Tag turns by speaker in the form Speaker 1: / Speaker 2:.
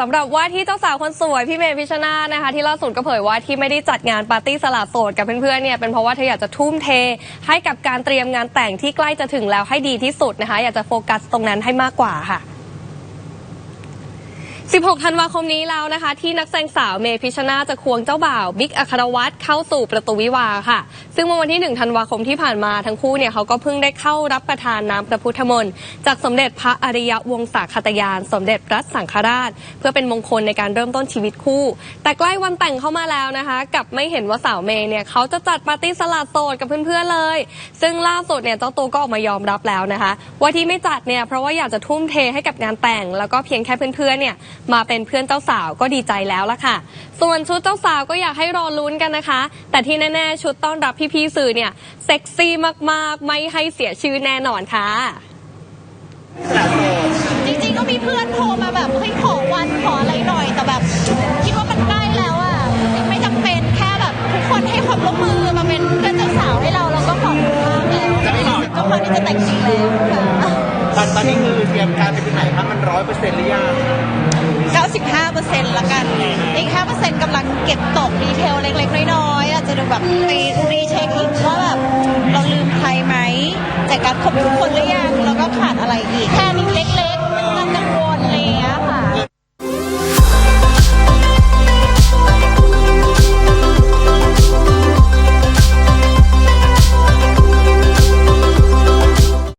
Speaker 1: สำหรับว่าที่เจ้าสาวคนสวยพี่เมย์พิชนาธนะคะ ที่ล่าสุดก็เผยว่าที่ไม่ได้จัดงานปาร์ตี้สละโสดกับเพื่อนๆเนี่ยเป็นเพราะว่าเธออยากจะทุ่มเท ให้กับการเตรียมงานแต่งที่ใกล้จะถึงแล้วให้ดีที่สุดนะคะ อยากจะโฟกัสตรงนั้นให้มากกว่าค่ะ 16 ธันวาคมนี้แล้วนะคะ ที่นักแสดงสาวเมพิชนาจะควงเจ้าบ่าวบิ๊กอัครวัตรเข้าสู่ประตูวิวาค่ะ ซึ่งเมื่อวันที่ 1 ธันวาคมที่ผ่านมาทั้งคู่เนี่ยเขาก็เพิ่งได้เข้ารับประทานน้ำพระพุทธมนต์จากสมเด็จพระอริยวงศาคตยาน สมเด็จพระสังฆราช เพื่อเป็นมงคลในการเริ่มต้นชีวิตคู่ แต่ใกล้วันแต่งเข้ามาแล้วนะคะกับไม่เห็นว่าสาวเมย์เนี่ยเขาจะจัดปาร์ตี้สลัดโสดกับเพื่อนๆเลย ซึ่งล่าสุดเนี่ยเจ้าตัวก็ออกมายอมรับแล้วนะคะ ว่าที่ไม่จัดเนี่ยเพราะว่าอยากจะทุ่มเทให้กับงานแต่ง แล้วก็เพียงแค่เพื่อนๆเนี่ยมาเป็นเพื่อนเจ้าสาวก็ดีใจแล้วละค่ะ ส่วนชุดเจ้าสาวก็อยากให้รอลุ้นกันนะคะ แต่ที่แน่ๆ ชุดต้อนรับพี่ๆสื่อเนี่ยเซ็กซี่มากๆ ไม่ให้เสียชื่อแน่นอนค่ะ
Speaker 2: จริงๆก็มีเพื่อนโทรมาแบบเฮ้ยขอวันขออะไรหน่อยแต่แบบ คิดว่ามันใกล้แล้วอะไม่จำเป็นแค่แบบทุกคนให้ความร่วมมือมาเป็นเพื่อนเจ้าสาวให้เราเราก็ขอบคุณมากแล้วก็พร้อมที่จะแต่งจริงแล้วค่ะ
Speaker 3: ต อนนี้คือเตรียมการไปถึงไหนครับมันร้อยเปอร์เซ็นต์หรือยัง
Speaker 2: 95%ละกัน อีก 5%กำลังเก็บตกดีเทลเล็กๆ น้อยๆอาจจะดูแบบไปรีเช็คอีกว่าแบบเราลืมใครไหมจากการคบทุกคนหรือยังแล้วก็ขาดอะไรอีกแค่นี้เล็ก